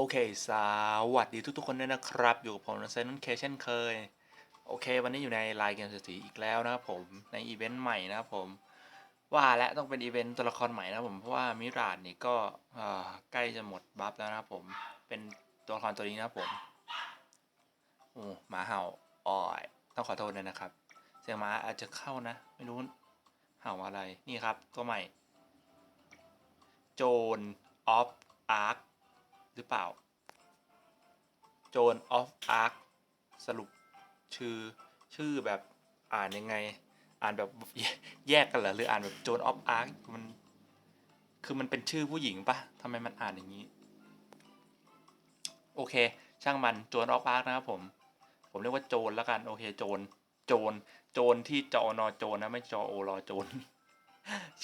โอเค สวัสดีทุกๆคนด้วยนะครับ อยู่กับผมเซนนเคเช่นเคย โอเค วันนี้อยู่ในไลน์เกมเศรษฐีอีกแล้วนะครับผม ในอีเวนต์ใหม่นะครับผม ว่าและต้องเป็นอีเวนต์ตัวละครใหม่นะครับผม เพราะว่ามิราดนี่ก็ใกล้จะหมดบัฟแล้วนะครับผม เป็นตัวละครตัวนี้นะครับผม โอ้หมาเห่าอ้อยต้องขอโทษด้วยนะครับ เสียงหมาอาจจะเข้านะ ไม่รู้เห่าอะไร นี่ครับ ตัวใหม่ โจนออฟอาร์ค หรือเปล่า โจนออฟอาร์คสรุปชื่อชื่อแบบอ่านยังไง อ่านแบบแยกกันเหรอหรืออ่านแบบโจนออฟอาร์คมัน คือมันเป็นชื่อผู้หญิงปะทำไมมันอ่านอย่างนี้ โอเค ช่างมันโจนออฟอาร์คนะครับผม ผมเรียกว่าโจนแล้วกัน โอเค โจน โจน โจนที่จอนอโจนนะไม่จอโอรอโจน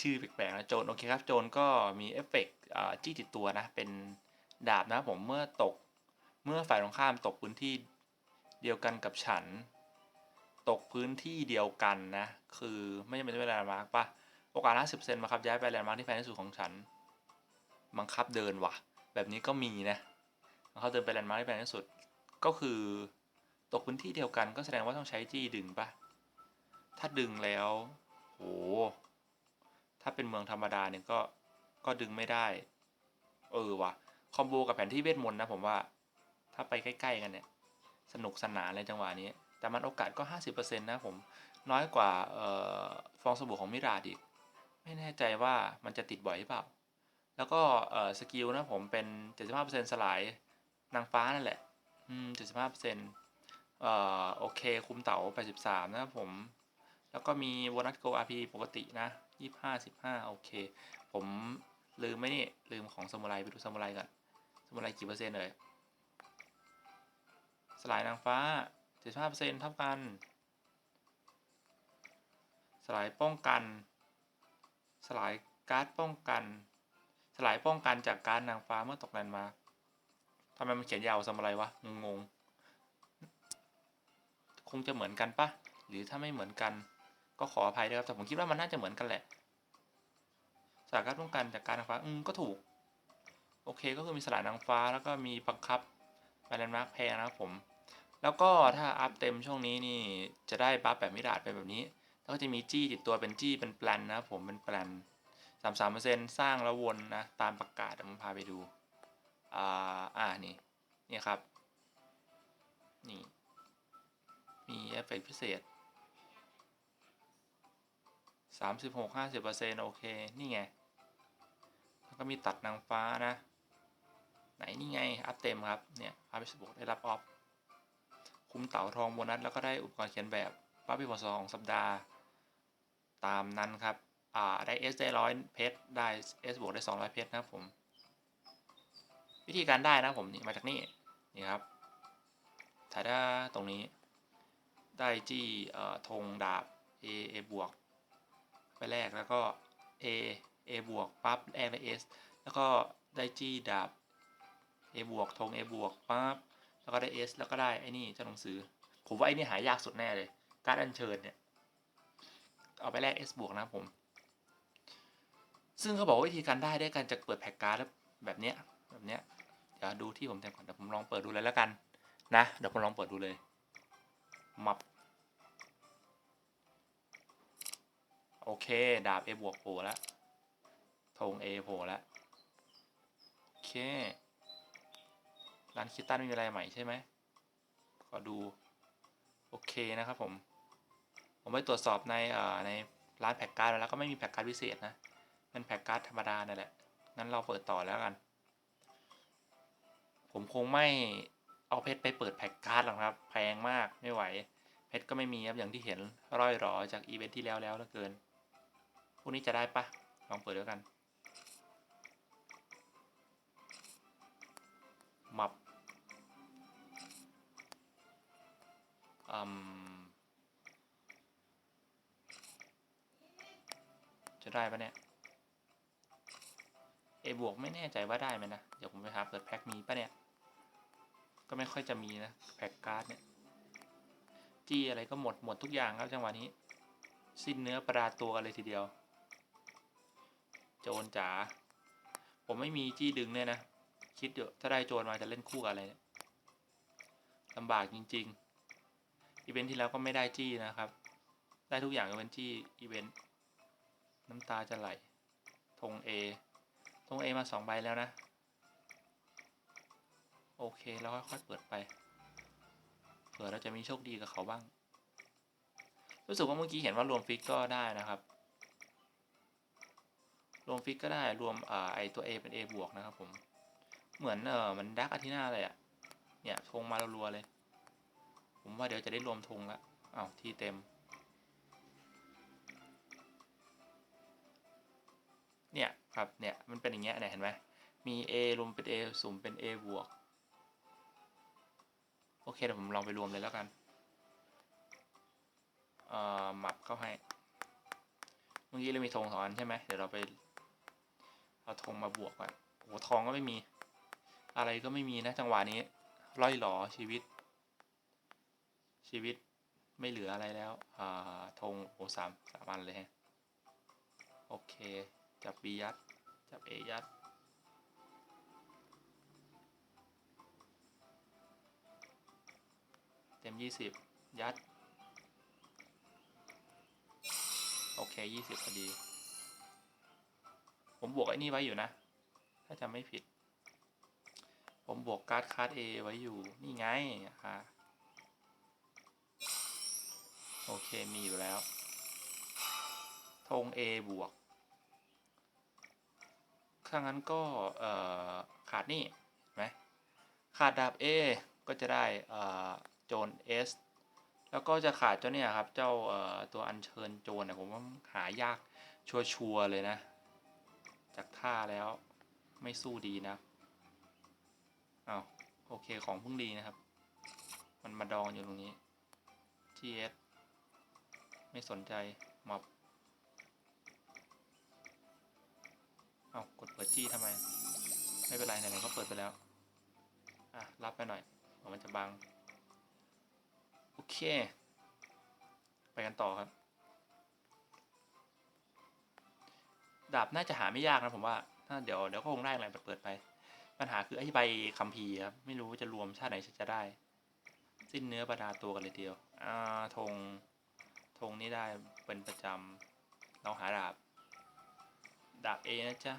ชื่อแปลกๆนะโจนโอเคครับโจนก็มีเอฟเฟกต์จี้ติดตัวนะเป็น ดาบนะผมเมื่อตก เมื่อฝ่ายตรงข้ามตกพื้นที่เดียวกันกับฉัน ตกพื้นที่เดียวกันนะ คือไม่จำเป็นต้องเป็นแลนด์มาร์กปะโอกาส50%มาครับย้ายไปแลนด์มาร์กที่แพงที่สุดของฉัน บังคับเดินว่ะ แบบนี้ก็มีนะบังคับเดินไปแลนด์มาร์กที่แพงที่สุด ก็คือตกพื้นที่เดียวกันก็แสดงว่าต้องใช้จี้ดึงปะถ้าดึงแล้วโหถ้าเป็นเมืองธรรมดาเนี่ยก็ก็ดึงไม่ได้ เออว่ะ คอมโบกับแผนที่เวทมนต์นะผมว่า ถ้าไปใกล้ๆกันเนี่ย สนุกสนานเลยจังหวะนี้ แต่มันโอกาสก็ 50%นะผม น้อยกว่าออฟองสบู่ของมิราดอีก ไม่แน่ใจว่ามันจะติดบ่อยหรือเปล่า แล้วก็สกิลนะผมเป็น 75%สลายนางฟ้านั่นแหละ อืม 75%เอ่อโอเค คุมเต๋า83นะครับผม แล้วก็มีโบนัสโกอาร์พีปกตินะยี่ห้าสิบห้าโอเค ผมลืมไหมนี่ ลืมของสมุไรไปดูสมุไรก่อน สมุไรกี่เปอร์เซ็นต์เลยสลายนางฟ้าเจ็ดห้าเปอร์เซ็นต์เท่ากัน สลายป้องกัน สลายการ์ดป้องกัน สลายป้องกันจากการนางฟ้าเมื่อตกแลนด์มาร์คทำไมมันเขียนยาวสมุไรวะงงๆคงจะเหมือนกันปะหรือถ้าไม่เหมือนกัน ก็ขออภัยด้วยครับแต่ผมคิดว่ามันน่าจะเหมือนกันแหละสลายการป้องกันจากการนางฟ้าอืมก็ถูก โอเคก็คือมีสลายนางฟ้าแล้วก็มีบังคับไปแลนด์มาร์คแพงนะครับผม แล้วก็ถ้าอัพเต็มช่วงนี้นี่จะได้บัฟแบบมิราดไปแบบนี้ แล้วก็จะมีจี้ติดตัวเป็นจี้เป็นแปลนนะผมเป็นแปลนสามสามเปอร์เซ็นต์สร้างแล้ววนนะตามประกาศเดี๋ยวผมพาไปดู อ่าอ่านี่นี่ครับ นี่ มีเอฟเฟกพิเศษสามสิบหกห้าสิบเปอร์เซ็นโอเค นี่ไงแล้วก็มีตัดนางฟ้านะ ไหนนี่ไง อัพเต็มครับ เนี่ยพาไปสบุกได้รับออฟ คุ้มเต่าทองโบนัสแล้วก็ได้อุปกรณ์เขียนแบบป้าพี่ผลสองสัปดาห์ ตามนั้นครับ อ่า ได้ S ได้ร้อยเพชร ได้ S บวกได้สองร้อยเพชรนะครับผม วิธีการได้นะผมนี่มาจากนี่ นี่ครับถ่ายได้ตรงนี้ ได้จี้เอ่อธงดาบ A A บวก ไปแรกแล้วก็ A A บวกปั๊บแรกได้ S แล้วก็ได้จี้ดาบ A บวกธง A บวกปั๊บแล้วก็ได้ S แล้วก็ได้ไอ้นี่เจ้าหนังสือ ผมว่าไอ้นี่หายากสุดแน่เลย การอัญเชิญเนี่ย เอาไปแลก S บวกนะผม ซึ่งเขาบอกวิธีการได้ได้การจะเปิดแพ็กการ์ดแบบเนี้ยแบบเนี้ยเดี๋ยวดูที่ผมแต่งก่อนเดี๋ยวผมลองเปิดดูเลยแล้วกัน นะเดี๋ยวผมลองเปิดดูเลยมับโอเค ดาบ A บวกโผล่แล้วธง A โผล่แล้วโอเค ร้านคิตตันไม่มีอะไรใหม่ใช่ไหมขอดู โอเคนะครับผม ผมไปตรวจสอบในเอ่อในร้านแพ็กการ์ดแล้วก็ไม่มีแพ็กการ์ดพิเศษนะ เป็นแพ็กการ์ดธรรมดานั่นแหละ งั้นเราเปิดต่อแล้วกัน ผมคงไม่เอาเพชรไปเปิดแพ็กการ์ดหรอกครับ แพงมากไม่ไหว เพชรก็ไม่มีครับอย่างที่เห็นร่อยหรอจากอีเวนท์ที่แล้วแล้วเหลือเกิน พวกนี้จะได้ปะลองเปิดด้วยกันมับ จะได้ปะเนี่ยเอบวกไม่แน่ใจว่าได้ไหมนะ เดี๋ยวผมไปหาเปิดแพ็คมีปะเนี่ย ก็ไม่ค่อยจะมีนะ แพ็คการ์ดเนี่ย จี้อะไรก็หมดหมดทุกอย่างครับจังหวะนี้ สิ้นเนื้อประดาตัวกันเลยทีเดียว โจรจ๋า ผมไม่มีจี้ดึงเนี่ยนะ คิดอยู่ถ้าได้โจรมาจะเล่นคู่กับอะไรเนี่ยลำบากจริง ๆ อีเวนท์ที่แล้วก็ไม่ได้จี้นะครับ ได้ทุกอย่างยกเว้นจี้อีเวนต์น้ำตาจะไหลธง A ธง A มาสองใบแล้วนะ โอเคแล้วค่อยๆเปิดไปเผื่อเราจะมีโชคดีกับเขาบ้าง รู้สึกว่าเมื่อกี้เห็นว่ารวมฟิกก็ได้นะครับ รวมฟิกก็ได้รวมอ่าไอตัว A เป็น A บวกนะครับผม เหมือนเออมันดักอาทินาเลยอะเนี่ยธงมารัวๆเลย ผมว่าเดี๋ยวจะได้รวมธงละอ้าวที่เต็ม เนี่ยครับ เนี่ยมันเป็นอย่างเงี้ยเนี่ยเห็นไหมมี A รวมเป็น A สุ่มเป็น A บวก โอเคเดี๋ยวผมลองไปรวมเลยแล้วกัน เอ่อหมับเข้าให้ เมื่อกี้เรามีธงสองอันใช่ไหมเดี๋ยวเราไปเอาธงมาบวกก่อนโอ้โหทองก็ไม่มี อะไรก็ไม่มีนะจังหวะนี้ ร่อยหลอชีวิต ชีวิตไม่เหลืออะไรแล้วอ่าธงโอ้สามสามอันเลยฮะโอเค จับ B ยัด จับ A ยัด เต็มยี่สิบยัด โอเคยี่สิบพอดี ผมบวกไอ้นี่ไว้อยู่นะ ถ้าจำไม่ผิด ผมบวกการ์ดคาร์ด A ไว้อยู่ นี่ไงอะ โอเคมีอยู่แล้ว ธง A บวก ถ้างั้นก็ขาดนี่เห็นไหมขาดดาบ A ก็จะได้โจน S แล้วก็จะขาดเจ้าเนี่ยครับ เจ้าตัวอัญเชิญโจรเนี่ยผมว่าหายากชัวร์เลยนะ จากท่าแล้วไม่สู้ดีนะอ้าโอเคของพิ่งดีนะครับ มันมาดองอยู่ตรงนี้ GS ไม่สนใจมอบเอากดเปิดจี้ทำไม ไม่เป็นไรไหนๆก็เปิดไปแล้ว อะ รับไปหน่อยเดี๋ยวมันจะบัง โอเค ไปกันต่อครับ ดาบน่าจะหาไม่ยากนะผมว่า ถ้าเดี๋ยวเดี๋ยวก็คงได้อะไรเปิดไป ปัญหาคือไอ้ใบคัมภีร์ครับ ไม่รู้จะรวมชาติไหนจะได้ สิ้นเนื้อประดาตัวกันเลยเดียว อ่าธง ธงนี้ได้เป็นประจำเราหาดาบ ดาบ A นะจ๊ะ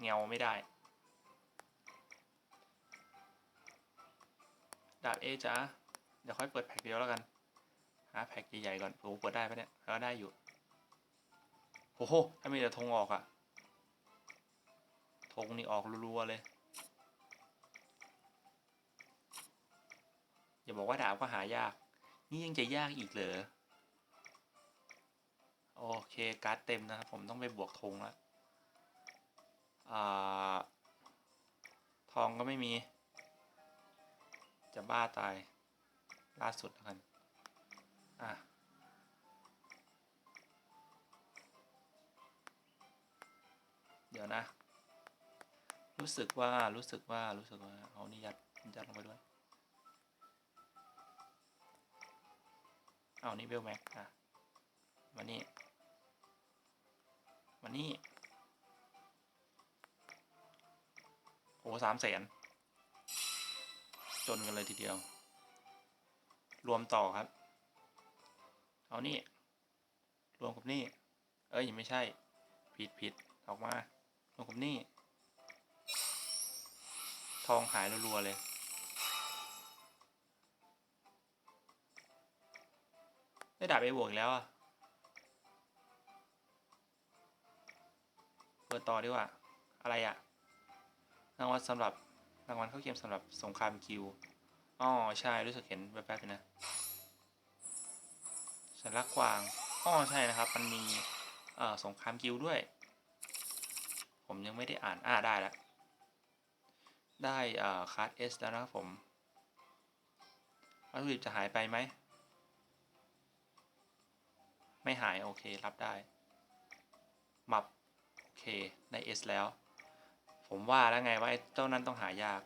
เงาไม่ได้ ดาบ A จ้ะเดี๋ยวค่อยเปิดแพ็กเดียวแล้วกัน หาแพ็กใหญ่ๆก่อนโอ้เปิดได้ปะเนี่ยแล้วได้อยู่โอ้โหถ้ามีแต่ธงออกอะธงนี่ออกรัวๆเลย อย่าบอกว่าดาบก็หายาก นี่ยังจะยากอีกเหรอ โอเค การ์ดเต็มนะครับ ผมต้องไปบวกธงล้วอ่า ทองก็ไม่มี จะบ้าตาย ล่าสุดแล้วกัน อะเดี๋ยวนะ รู้สึกว่า รู้สึกว่า รู้สึกว่า เอานี่ยัด ยัดลงไปด้วย เอานี่เบลแม็กอะมานี่มานี่โอ้สามแสนจนกันเลยทีเดียว รวมต่อครับ เอานี่ รวมกับนี่ เอ้ยไม่ใช่ ผิดผิดออกมา รวมกับนี่ ทองหายรัวๆเลย ได้ดาบเอบวกอีกแล้วอะเปิดต่อดีกว่า อะไรอะ รางวัลสำหรับรางวัลเข้าเกมสำหรับสงครามคิวอ๋อใช่รู้สึกเห็นแป๊บๆอยู่นะสัญลักษณ์กวางอ๋อใช่นะครับ มันมีเอ่อสงครามกิลด์ด้วย ผมยังไม่ได้อ่านอ่าได้แล้ว ได้เอ่อคาร์ดเอสแล้วนะครับผมวัตถุดิบจะหายไปไหม ไม่หายโอเค รับได้ มับ โอเค ได้ S แล้ว ผมว่าแล้วไงว่าไอ้เจ้านั้นต้องหายาก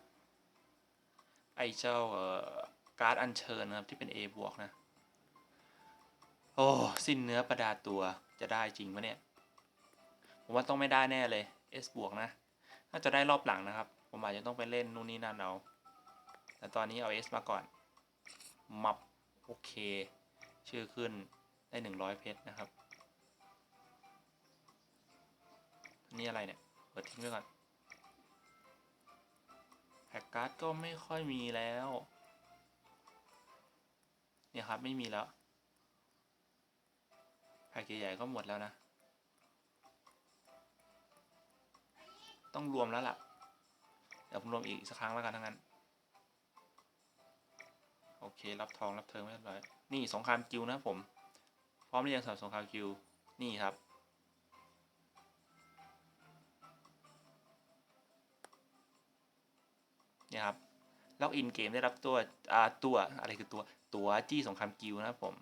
ไอ้เจ้าเอ่อการ์ดอัญเชิญนะครับ ที่เป็น A บวกนะ โอ้ สิ้นเนื้อประดาตัวจะได้จริงปะเนี่ย ผมว่าต้องไม่ได้แน่เลย S บวกนะ น่าจะได้รอบหลังนะครับ ผมอาจจะต้องไปเล่นนู่นนี่นั่นเอา แต่ตอนนี้เอา S มาก่อน มับ โอเค ชื่อขึ้น ได้หนึ่งร้อยเพชรนะครับ นี่อะไรเนี่ย เปิดทิ้งไว้ก่อนแพ็กการ์ดก็ไม่ค่อยมีแล้ว เนี่ยครับไม่มีแล้ว แพ็กใหญ่ๆก็หมดแล้วนะ ต้องรวมแล้วล่ะ เดี๋ยวผมรวมอีกสักครั้งแล้วกันทั้งนั้น โอเค รับทองรับเทิงไม่เรียบร้อย นี่สงครามกิวนะผม ร้อมหรือยังสำหรับสงครามกิว นี่ครับ เนี่ยครับ ล็อกอินเกมได้รับตัว อ่า ตัว อะไรคือตัว ตัวจี้สงครามกิวนะครับผม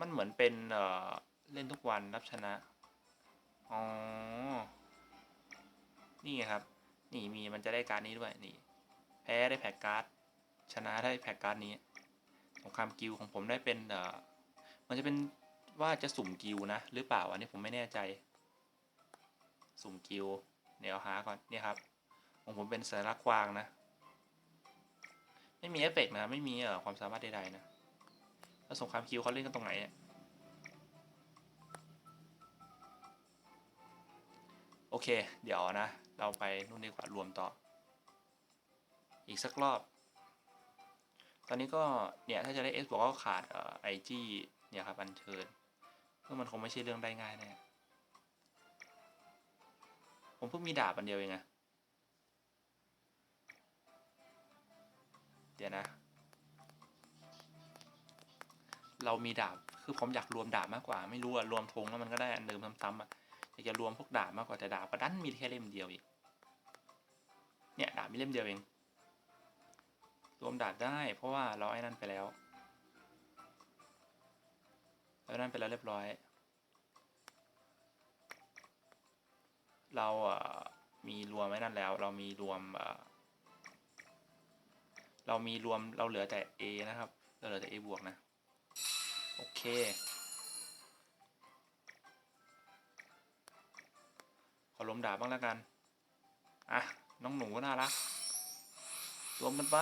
มันเหมือนเป็น เอ่อ เล่นทุกวันรับชนะ อ๋อ นี่ไงครับ นี่มีมันจะได้การนี้ด้วย นี่ แพ้ได้แพ็กการ์ด ชนะได้แพ็กการ์ดนี้สงครามกิวของผมได้เป็นเอ่อมันจะเป็นว่าจะสุ่มกิวนะ หรือเปล่าอันนี้ผมไม่แน่ใจ สุ่มกิวเดี๋ยวหาก่อนนี่ครับของผมเป็นสัญลักษณ์กวางนะ ไม่มีเอฟเฟกต์นะ ไม่มีเอ่อความสามารถใดๆนะแล้วสงครามคิวเขาเล่นกันตรงไหนโอเค เดี๋ยวนะ เราไปนู่นดีกว่ารวมต่อ อีกสักรอบ ตอนนี้ก็เนี่ยถ้าจะได้ S บอกว่าขาดเอ่อไอจีเนี่ยครับอันเชิญซึ่งมันคงไม่ใช่เรื่องได้ง่ายแน่ผมเพิ่งมีดาบอันเดียวเองอะเดี๋ยวนะ เรามีดาบ คือผมอยากรวมดาบมากกว่า ไม่รู้อะรวมธงแล้วมันก็ได้อันเดิมซ้ำๆอะอยากจะรวมพวกดาบมากกว่าแต่ดาบก็ดันมีแค่เล่มเดียวอีก เนี่ยดาบมีเล่มเดียวเอง รวมดาบได้ เพราะว่าเราไอ้นั่นไปแล้วเราไอ้นั่นไปแล้วเรียบร้อย เราเอ่อมีรวมไว้นั่นแล้ว เรามีรวมเอ่อเรามีรวมเราเหลือแต่ A นะครับ เราเหลือแต่ A บวกนะ โอเคขอลมดาบบ้างแล้วกัน อะ น้องหนูน่ารักรวมกันไป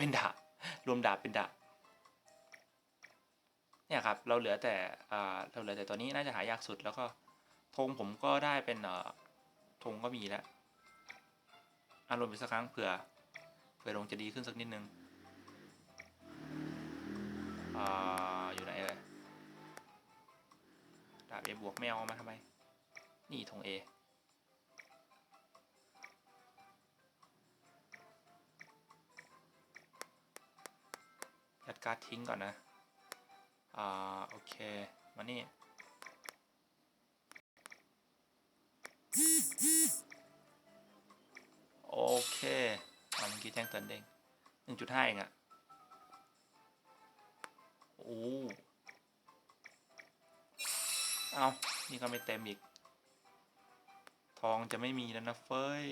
เป็นดาบรวมดาบเป็นดาบเนี่ยครับเราเหลือแต่เราเหลือแต่ตัวนี้น่าจะหายากสุดแล้วก็ธงผมก็ได้เป็นธงก็มีแล้วอารมณ์อีกสักครั้งเผื่อเผื่อลงจะดีขึ้นสักนิดนึงออยู่ไหนเอ่ยดาบ A บวกไม่เอามาทำไม นี่ธง A ยั การ์ดทิ้งก่อนนะ อ่า โอเค มานี่ โอเคอ่าเมื่อกี้แจ้งเตือนเด้งหนึ่งจุดห้าเองอะโอ้เอานี่ก็ไม่เต็มอีก ทองจะไม่มีแล้วนะเฟ้ย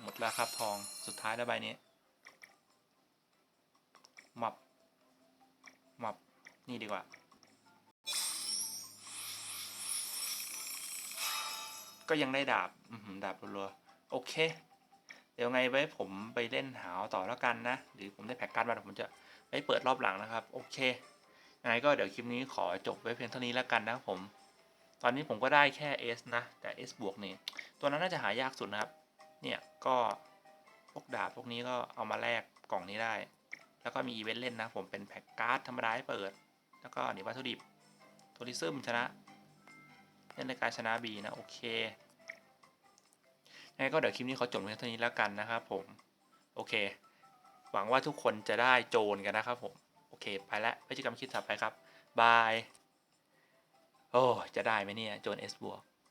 หมดแล้วครับทอง สุดท้ายแล้วใบนี้ มับมับนี่ดีกว่า ก็ยังได้ดาบดาบรัวๆโอเค เดี๋ยวไงไว้ผมไปเล่นหาวต่อแล้วกันนะ หรือผมได้แพ็กการ์ดมาผมจะไปเปิดรอบหลังนะครับ โอเคยังไงก็เดี๋ยวคลิปนี้ขอจบไว้เพียงเท่านี้แล้วกันนะผม ตอนนี้ผมก็ได้แค่ S นะ แต่ S บวกนี่ตัวนั้นน่าจะหายากสุดนะครับ เนี่ยก็พวกดาบพวกนี้ก็เอามาแลกกล่องนี้ได้ แล้วก็มีอีเวนต์เล่นนะผมเป็นแพ็กการ์ดธรรมดาให้เปิด แล้วก็นี่วัตถุดิบทัวริซึมชนะเล่นในการชนะบีนะ โอเคยังไงก็เดี๋ยวคลิปนี้ขอจบเพียงเท่านี้แล้วกันนะครับผม โอเค หวังว่าทุกคนจะได้โจรกันนะครับผม โอเค ไปแล้วพฤติกรรมคลิปถัดไปครับ บาย โอ้ จะได้ไหมเนี่ย โจร S บวก